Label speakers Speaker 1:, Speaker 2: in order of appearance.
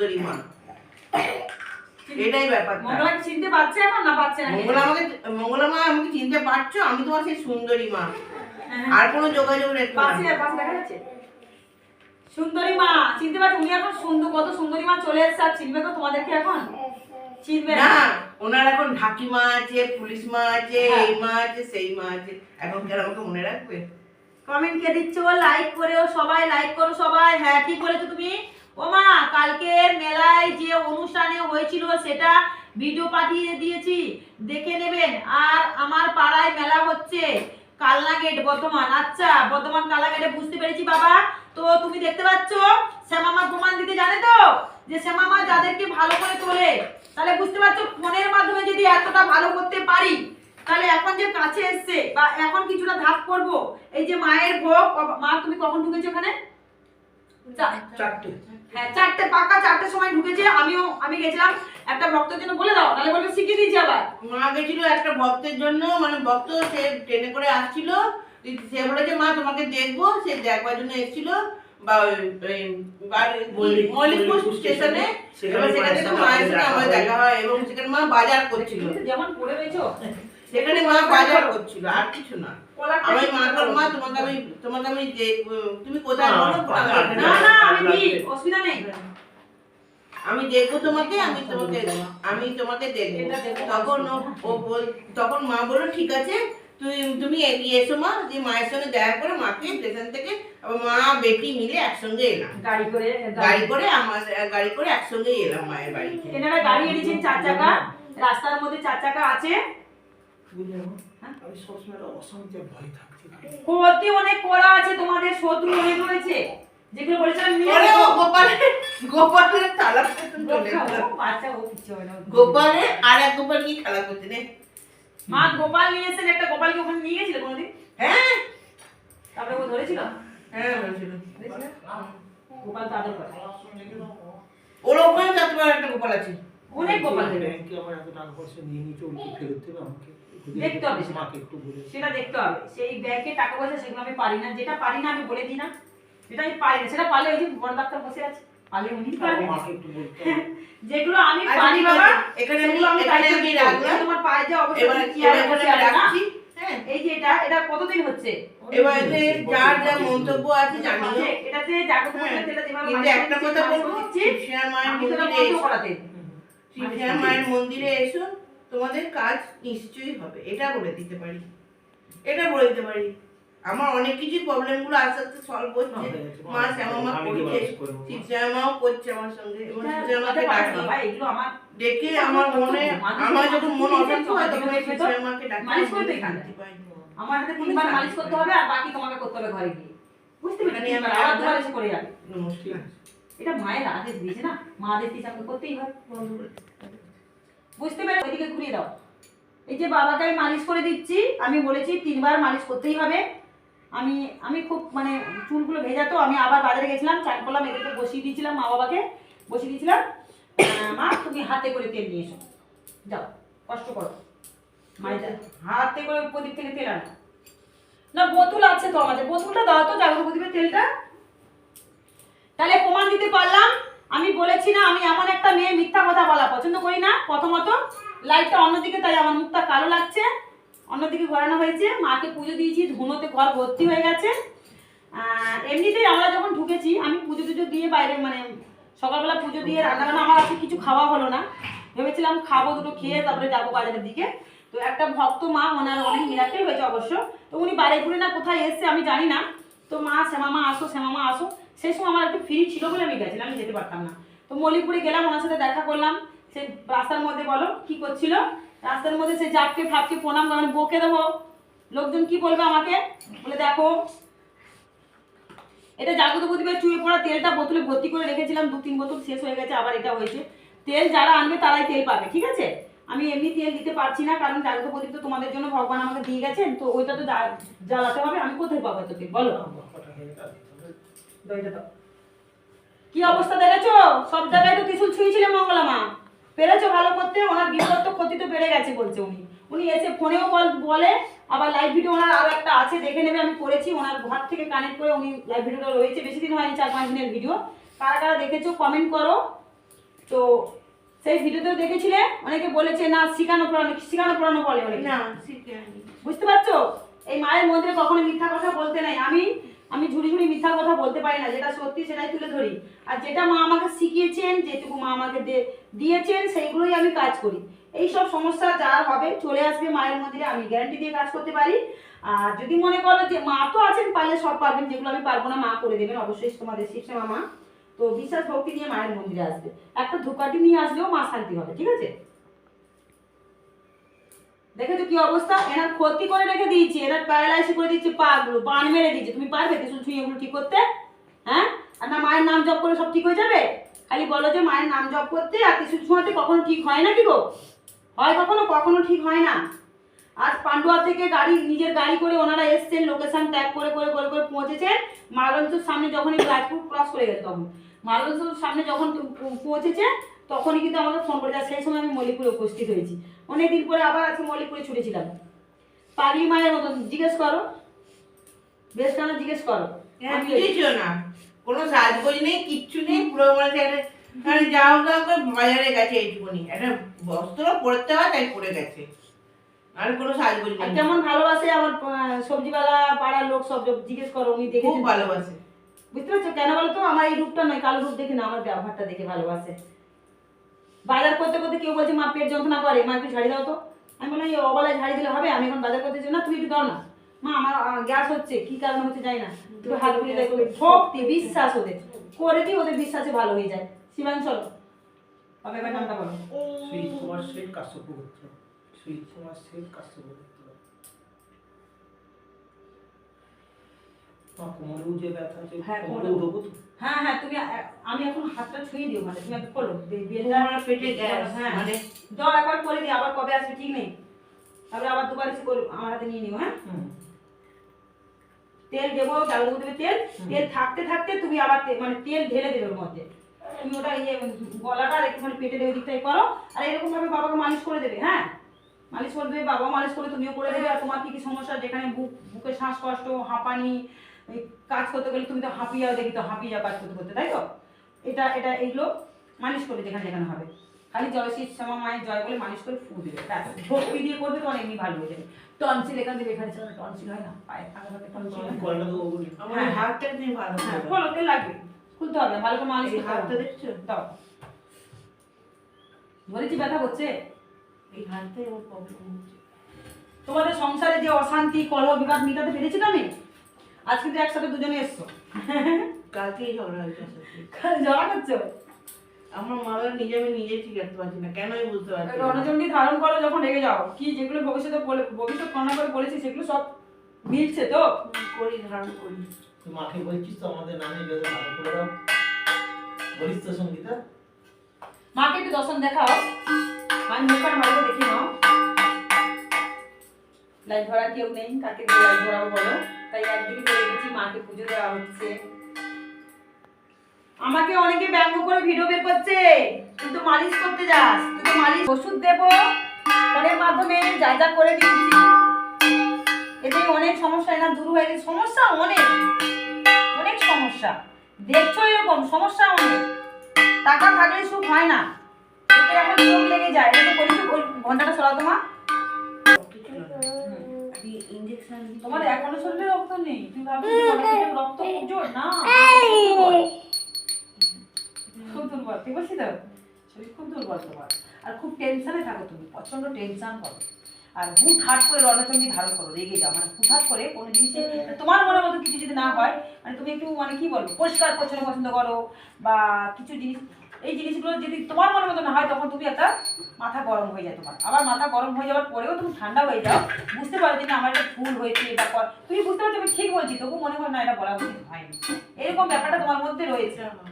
Speaker 1: সুন্দরী মা। এটাই ব্যাপার।
Speaker 2: মঙ্গলা কি চিনতে পারছে এখন না পারছে না?
Speaker 1: মঙ্গলা আমাকে মঙ্গলা মা আমাকে চিনতে পারছ? আমি তোমার সেই সুন্দরী মা।
Speaker 2: হ্যাঁ।
Speaker 1: আর কোনো যোগাযোগ রেখো
Speaker 2: পাশে পাশে দেখা যাচ্ছে। সুন্দরী মা চিনতে পারছ? উনি এখন সুন্দর কত সুন্দরী মা চলে এসেছে আর চিনবে তো তোমাদেরকে এখন? চিনবে।
Speaker 1: না ওনার এখন ঢাকি মা আছে পুলিশ মা আছে
Speaker 2: হ্যাঁ।
Speaker 1: এই মা আছে সেই মা আছে। এখন কি আর আমাকে মনে রাখবে?
Speaker 2: কমেন্ট কে দিচ্ছ? লাইক করেও সবাই লাইক করো সবাই। হ্যাঁ ঠিক বলেছ তুমি। ও মা কালকে মেলায় যে অনুষ্ঠানে হয়েছিল সেটা ভিডিও পাঠিয়ে দিয়েছি। দেখে নেবেন, আর আমার পাড়ায় মেলা হচ্ছে। কালনা গেট বর্ধমান। আচ্ছা বর্ধমান কালনা গেটে বুঝতে পেরেছি বাবা। তো তুমি দেখতে পাচ্ছ, শ্যামামা প্রমাণ দিতে জানে তো? যে শ্যামামা যাদেরকে ভালো করে তোলে, তাহলে বুঝতে পারছ ফোনের মাধ্যমে যদি এতটা ভালো করতে পারি, তাহলে এখন যে কাছে এসছে বা এখন কিছুটা ধাপ করব, এই যে মায়ের ভোগ, মা, তুমি কখন ঢুকেছো ওখানে?
Speaker 3: চারটে।
Speaker 2: হ্যাঁ চারটে পাকা চারটের সময় ঢুকেছে আমিও আমি গেছিলাম একটা ভক্তের জন্য বলে দাও তাহলে বলবে শিখিয়ে দিয়েছি আবার।
Speaker 1: মা গেছিল একটা ভক্তের জন্য মানে ভক্ত সে ট্রেনে করে আসছিল সে বলেছে মা তোমাকে দেখব। সে দেখবার জন্য এসেছিল বা স্টেশনে
Speaker 3: সেখানে
Speaker 1: এবার সেখানে
Speaker 3: মায়ের সাথে দেখা
Speaker 1: আমার
Speaker 3: হয়।
Speaker 1: দেখা হয় এবং সেখানে মা বাজার করছিল।
Speaker 2: যেমন পড়ে রয়েছো
Speaker 1: সেখানে মা বাজার করছিল আর কিছু না। আমি
Speaker 2: খাচ্ছি।
Speaker 1: মা তোমাকে আমি তোমাকে আমি দেখব তুমি কোথায় বলো
Speaker 2: না না আমি অসুবিধা নেই।
Speaker 1: আমি দেখব তোমাকে আমি তোমাকে আমি তোমাকে দেখব। তখন ও- বল তখন মা বলল ঠিক আছে তুই তুমি এগিয়ে এসো মা দিয়ে মায়ের সঙ্গে দেখা করে মাকে স্টেশন থেকে মা বেটি মিলে একসঙ্গে এলাম।
Speaker 2: গাড়ি করে
Speaker 1: গাড়ি করে আমার গাড়ি করে একসঙ্গে এলাম মায়ের বাড়ি
Speaker 2: এনারা গাড়ি এনেছেন চার চাকা রাস্তার মধ্যে চার চাকা আছে। ক্ষতি অনেক করা আছে তোমাদের শত্রু অনেক রয়েছে যেগুলো বলেছিলাম নিয়ে
Speaker 1: ওরে ও
Speaker 2: এসো।
Speaker 1: গোপালে গোপালের তালা।
Speaker 2: বাচ্চা ও কিচ্ছু হবে না।
Speaker 1: গোপালে আর এক গোপাল কি খেলা করছে রে
Speaker 2: মা গোপাল নিয়ে এসেছেন একটা গোপালকে ওখানে নিয়ে গেছিল কোনোদিন?
Speaker 1: হ্যাঁ।
Speaker 2: তারপরে ও ধরেছিল?
Speaker 1: হ্যাঁ বলছিল
Speaker 2: ধরেছিল? গোপাল তাদের করে।
Speaker 1: ওর ওখানে একটা গোপাল আছে।
Speaker 2: অনেক গোপাল দেবে
Speaker 3: আমার এত টাকা পয়সা নিয়ে নিয়েছে ওকে ফেরত দেবে আমাকে?
Speaker 2: দেখতে হবে সেটা।
Speaker 3: মাকে একটু বলে।
Speaker 2: সেটা দেখতে হবে। সেই ব্যাংকে টাকা পয়সা সেগুলো আমি পারি না। যেটা পারি না আমি বলে দিই না। যেটা আমি পারি না। সেটা পারলে ওই যে বড় ডাক্তার বসে আছে। পারলে উনি পারবেন।
Speaker 3: মাকে একটু বলতে
Speaker 2: যেগুলো আমি
Speaker 1: আচ্ছা,
Speaker 2: পারি বাবা
Speaker 1: এখানে আমি
Speaker 2: আমি
Speaker 1: এখানে আমি রাখলাম।
Speaker 2: তোমার পায়ে যে অবস্থা
Speaker 1: এবার
Speaker 2: তুমি চেয়ারে বসে
Speaker 1: এখানে
Speaker 2: আছো না?
Speaker 1: রাখছি। হ্যাঁ
Speaker 2: এই যে এটা এটা কতদিন হচ্ছে?
Speaker 1: এবার যার যা মন্তব্য আছে জানিও।
Speaker 2: এটাতে জাগ্রত যেটা যেভাবে
Speaker 1: কিন্তু একটা কথা বলব
Speaker 2: দিচ্ছি,
Speaker 1: মায়ের মন্দিরে এসো।
Speaker 2: করাতে।
Speaker 1: মায়ের মন্দিরে এসো। তোমাদের কাজ নিশ্চয়ই হবে এটা বলে দিতে পারি। এটা বলে দিতে পারি। আমার অনেক কিছু প্রবলেমগুলো আস্তে আস্তে সলভ হচ্ছে।
Speaker 3: হয়ে
Speaker 1: মা শ্যামা মা
Speaker 3: আমি কি
Speaker 1: করছে? শিবশ্যামাও করছে আমার সঙ্গে। এবং
Speaker 2: এটা
Speaker 1: ডাকি ডেকে আমার মনে আমার যখন মন অসুস্থ হয় তখন আমি শিবশ্যামাকে ডাকি
Speaker 2: মালিশ করে তো এখানে।
Speaker 1: শান্তি পাই।
Speaker 2: আমার হাতে তিনবার মালিশ করতে হবে আর বাকি তোমাকে করতে হবে ঘরে গিয়ে। বুঝতে পেরেছি
Speaker 1: আমি
Speaker 2: আবার দুবার এসে করে যাবে।
Speaker 1: নমস্কার
Speaker 2: এটা মায়ের আদেশ দিয়েছে না? মা আদেশ দিয়েছে আমাকে করতেই হয়। বুঝতে পেরে ওইদিকে ঘুরিয়ে দাও। এই যে বাবাকে আমি মালিশ করে দিচ্ছি, আমি বলেছি তিনবার মালিশ করতেই হবে। আমি আমি খুব মানে চুলগুলো ভেজা তো, আমি আবার বাজারে গেছিলাম, চান করলাম এদেরকে বসিয়ে দিয়েছিলাম মা বাবাকে, বসিয়ে দিয়েছিলাম। মা, তুমি হাতে করে তেল নিয়ে এসো। যাও, কষ্ট করো। হাতে করে প্রদীপ থেকে তেল আনো। না, বোতল আছে তো আমাদের বোতলটা দাও তো জাগরণ প্রদীপের তেলটা। তাহলে প্রমাণ দিতে পারলাম। আমি বলেছি না, আমি এমন একটা মেয়ে মিথ্যা কথা বলা পছন্দ করি না। প্রথমত লাইটটা অন্যদিকে, তাই আমার মুখটা কালো লাগছে। অন্যদিকে ঘোরানো হয়েছে। মাকে পুজো দিয়েছি, ধুনোতে ঘর ভর্তি হয়ে গেছে। এমনিতেই আমরা যখন ঢুকেছি, আমি পুজো টুজো দিয়ে বাইরে মানে সকালবেলা পুজো দিয়ে রান্নাবান্না, আমার আজকে কিছু খাওয়া হলো না। ভেবেছিলাম খাব দুটো খেয়ে তারপরে যাব বাজারের দিকে। তো একটা ভক্ত মা, ওনার অনেক মিরাকেল হয়েছে অবশ্য। তো উনি বাড়িপুরে না কোথায় এসছে আমি জানি না। তো মা শ্যামা মা আসো শ্যামা মা আসো। সেই সময় আমার একটু ফ্রি ছিল বলে আমি গেছিলাম, আমি যেতে পারতাম না। তো মল্লিকপুরে গেলাম, ওনার সাথে দেখা করলাম। সে রাস্তার মধ্যে বলো, কি করছিল? রাস্তার মধ্যে সে জাপকে ফাপকে প্রণাম করে বকে দেবো। লোকজন কি বলবে আমাকে? বলে দেখো, এটা জাগ্রত প্রদীপের চুয়ে পড়া তেলটা বোতলে ভর্তি করে রেখেছিলাম, দু তিন বোতল শেষ হয়ে গেছে, আবার এটা হয়েছে। তেল যারা আনবে তারাই তেল পাবে, ঠিক আছে? আমি এমনি তেল দিতে পারছি না, কারণ জাগ্রত প্রদীপ তো তোমাদের জন্য ভগবান আমাকে দিয়ে গেছেন, তো ওইটা তো জ্বালাতে হবে, আমি কোথায় পাবো তো তেল বলো। দাও কি অবস্থা দেখেছ? সব জায়গায় তো ত্রিশুল ছুঁয়েছিলে মঙ্গলা মা। পেরেছ ভালো করতে? ওনার বিপদ তো ক্ষতি তো বেড়ে গেছে বলছে উনি। উনি এসে ফোনেও বল- বলে আবার লাইভ ভিডিও ওনার আরও একটা আছে দেখে নেবে আমি করেছি। ওনার ঘর থেকে কানেক্ট করে উনি লাইভ ভিডিওটা রয়েছে। বেশি দিন হয়নি চার পাঁচ দিনের ভিডিও কারা কারা দেখেছ কমেন্ট করো। তো সেই ভিডিওতেও দেখেছিলে? অনেকে বলেছে না শিখানো পড়ানো শিখানো পড়ানো বলে অনেকে।
Speaker 1: না
Speaker 2: বুঝতে পারছ? এই মায়ের মন্দিরে কখনো মিথ্যা কথা বলতে নাই। আমি আমি ঝুড়ি ঝুড়ি মিথ্যা কথা বলতে পারি না, যেটা সত্যি সেটাই তুলে ধরি। আর যেটা মা আমাকে শিখিয়েছেন, যেটুকু মা আমাকে দিয়েছেন, সেইগুলোই আমি কাজ করি। এই সব সমস্যা যার হবে, চলে আসবে মায়ের মন্দিরে, আমি গ্যারান্টি দিয়ে কাজ করতে পারি। আর যদি মনে করো যে মা তো আছেন, পারলে সব পারবেন, যেগুলো আমি পারব না, মা করে দেবেন, অবশ্যই তোমাদের শিবসে মা। তো বিশ্বাস, ভক্তি নিয়ে মায়ের মন্দিরে আসবে। একটা ধূপকাঠি নিয়ে আসলেও মা শান্তি হবে, ঠিক আছে? দেখেছ কি অবস্থা? এনার ক্ষতি করে রেখে দিয়েছি, এনার প্যারালাইসিস করে দিচ্ছে পা গুলো, বান মেরে দিয়েছে। তুমি পারবে ত্রিশুল ছুঁয়ে এগুলো ঠিক করতে? হ্যাঁ? আর না মায়ের নাম জপ করে সব ঠিক হয়ে যাবে? খালি বলো যে মায়ের নাম জপ করতে আর ত্রিশুল ছোঁয়াতে কখনো ঠিক হয় না কি গো? হয় কখনো? কখনো ঠিক হয় না। আজ পান্ডুয়া থেকে গাড়ি, নিজের গাড়ি করে ওনারা এসছেন লোকেশন ট্যাগ করে করে করে করে পৌঁছেছেন। মালঞ্চুর সামনে যখন এই ক্রস করে গেছে তখন। মালঞ্চুর সামনে যখন পৌঁছেছে তখনই কিন্তু আমাকে ফোন করে সেই সময় আমি মল্লিকপুরে উপস্থিত হয়েছি। অনেকদিন পরে আবার আজকে মল্লিকপুরে ছুটেছিলাম। পাগলি মায়ের মতন জিজ্ঞেস করো। বেশ কেন জিজ্ঞেস করো?
Speaker 1: কিছুই না। কোনো সাজগোজ নেই কিচ্ছু নেই পুরো মানে একটা মানে যাও যাও করে বাজারে গেছে এইটুকুনি। একটা বস্ত্র পড়তে হয় তাই পড়ে গেছে। আর কোনো সাজগোজ নেই।
Speaker 2: কেমন ভালোবাসে আমার সবজিওয়ালা পাড়ার লোক সব জিজ্ঞেস করো উনি
Speaker 1: খুব ভালোবাসে।
Speaker 2: বুঝতে পারছ? কেন বলো তো? আমার এই রূপটা নয় কালো রূপ দেখে না আমার ব্যবহারটা দেখে ভালোবাসে। বাজার করতে করতে কেউ বলছে মা পেট যন্ত্রণা করে মা একটু ঝাড়ি দাও তো। আমি বললাম এই অবলায় ঝাড়ি দিলে হবে? আমি এখন বাজার করতে যাই না তুমি একটু দাও না। মা আমার গ্যাস হচ্ছে কি কারণে হচ্ছে জানি না। তুমি হাত ঘুরিয়ে দেখো ভক্তি বিশ্বাস ওদের। করে দিই ওদের বিশ্বাসে ভালো হয়ে যায়। শিবানী চলো তবে এবার নামটা বলো।
Speaker 3: সুইট কুমার শেঠ কাশ্যপ গোত্র সুইট কুমার শেঠ কাশ্যপ গোত্র মা কোমরেও যে ব্যথা আছে
Speaker 2: হ্যাঁ,
Speaker 3: কোমরে
Speaker 2: কোমরে।
Speaker 3: উঠবো তো?
Speaker 2: হ্যাঁ হ্যাঁ তুমি আমি এখন হাতটা ছুঁয়ে দিও মানে তুমি একটু করো
Speaker 1: তোমার পেটে গ্যাস
Speaker 2: হ্যাঁ।
Speaker 1: মানে
Speaker 2: দাও একবার করে দিই আবার কবে আসবে ঠিক নেই। তারপরে আবার দুবার এসে করে আমার হাতে নিয়ে নিও হ্যাঁ। তেল দেবো চাল দেবে তেল। তেল থাকতে থাকতে তুমি আবার মানে তেল ঢেলে দেবে ওর মধ্যে। তুমি ওটা ইয়ে গলাটা আর একটু মানে পেটের ওই দিকটাই করো। আর এরকম ভাবে বাবাকে মালিশ করে দেবে হ্যাঁ। মালিশ করে দেবে বাবাও মালিশ করে তুমিও করে দেবে। আর তোমার কি কি সমস্যা যেখানে বুক বুকে শ্বাসকষ্ট হাঁপানি কাজ করতে গেলে তুমি তো হাঁপিয়ে যাও দেখি তো হাঁপিয়ে যাও কাজ করতে করতে তাই তো? এটা এটা এইগুলো মালিশ করে যেখানে যেখানে হবে। খালি জয়শ্রী শ্যামা মায়ের জয় বলে মালিশ করে ফু দেবে। ব্যাস ভক্তি দিয়ে করবে তো অনেক ভালো হয়ে যাবে। টনসিল এখান থেকে এখানে ছিল টনসিল হয় না পায়ে থাকা থাকে টনসিল হয় হ্যাঁ।
Speaker 1: হাতটা তুমি ভালো
Speaker 2: হ্যাঁ লাগবে। খুলতে হবে ভালো করে মালিশ করতে
Speaker 1: হাতটা দেখছ?
Speaker 2: দাও। বলেছি ব্যথা করছে?
Speaker 1: এই প্রবলেম হচ্ছে।
Speaker 2: তোমাদের সংসারে যে অশান্তি কলহ বিবাদ মিটাতে পেরেছি তো আমি? আজকে তো একসাথে দুজনে এসছো।
Speaker 1: কালকেই ঝগড়া হয়েছে
Speaker 2: করছ?
Speaker 1: আমার মারা নিজে আমি নিজে ঠিক রাখতে পারছি না কেন আমি বুঝতে পারছি।
Speaker 2: ধারণ করো যখন রেগে যাও। কি যেগুলো ভবিষ্যতে বলে ভবিষ্যৎ কর্ণা করে বলেছি সেগুলো সব মিলছে তো?
Speaker 1: করি ধারণ করি।
Speaker 3: তুই মাকে বলছিস তো আমাদের নামে বেশ ভালো করে দাও। বলিস তো সঙ্গীতা।
Speaker 2: মাকে একটু দর্শন দেখাও। আমি মুখটা ভালো দেখি লাইট ধরার কেউ নেই, কাকে দিয়ে লাইট ধরাবো বলো? তাই একদিকে চলে গেছি মাকে পুজো দেওয়া হচ্ছে। আমাকে অনেকে ব্যঙ্গ করে ভিডিও বের করছে কিন্তু মালিশ করতে যাস, তুই তো মালিশ ওষুধ দেবো, ফোনের মাধ্যমে যা যা করে দিচ্ছি এতে অনেক সমস্যা, এনার দূর হয়ে গেছে। সমস্যা অনেক অনেক সমস্যা। দেখছ এরকম, সমস্যা অনেক। টাকা থাকলে সুখ হয় না। সুখের এখন চোখ লেগে যায় এটা তো করি ঘন্টাটা সরাও তোমার তোমার এখনও শরীরে রক্ত নেই তুমি ভাবছ রক্ত জোর না খুব দুর্বল ঠিক বলছি তো শরীর খুব দুর্বল তোমার আর খুব টেনশনে থাকো তুমি প্রচণ্ড টেনশন করো আর হুট হাট করে রণচণ্ডী ধারণ করো রেগে যাও মানে হুট হাট করে কোনো জিনিসে তোমার মনের মতো কিছু যদি না হয় মানে তুমি একটু মানে কি বলব পরিষ্কার পরিচ্ছন্ন পছন্দ করো বা কিছু জিনিস এই জিনিসগুলো যদি তোমার মনের মতো না হয়, তখন তুমি একটা মাথা গরম হয়ে যায় তোমার। আবার মাথা গরম হয়ে যাওয়ার পরেও তুমি ঠান্ডা হয়ে যাও। বুঝতে পারো যে না, আমার এটা ভুল হয়েছে এটা কর- তুমি বুঝতে পারছ আমি ঠিক বলছি, তবু মনে হয় না এটা বলা উচিত হয়নি। এরকম ব্যাপারটা তোমার মধ্যে রয়েছে।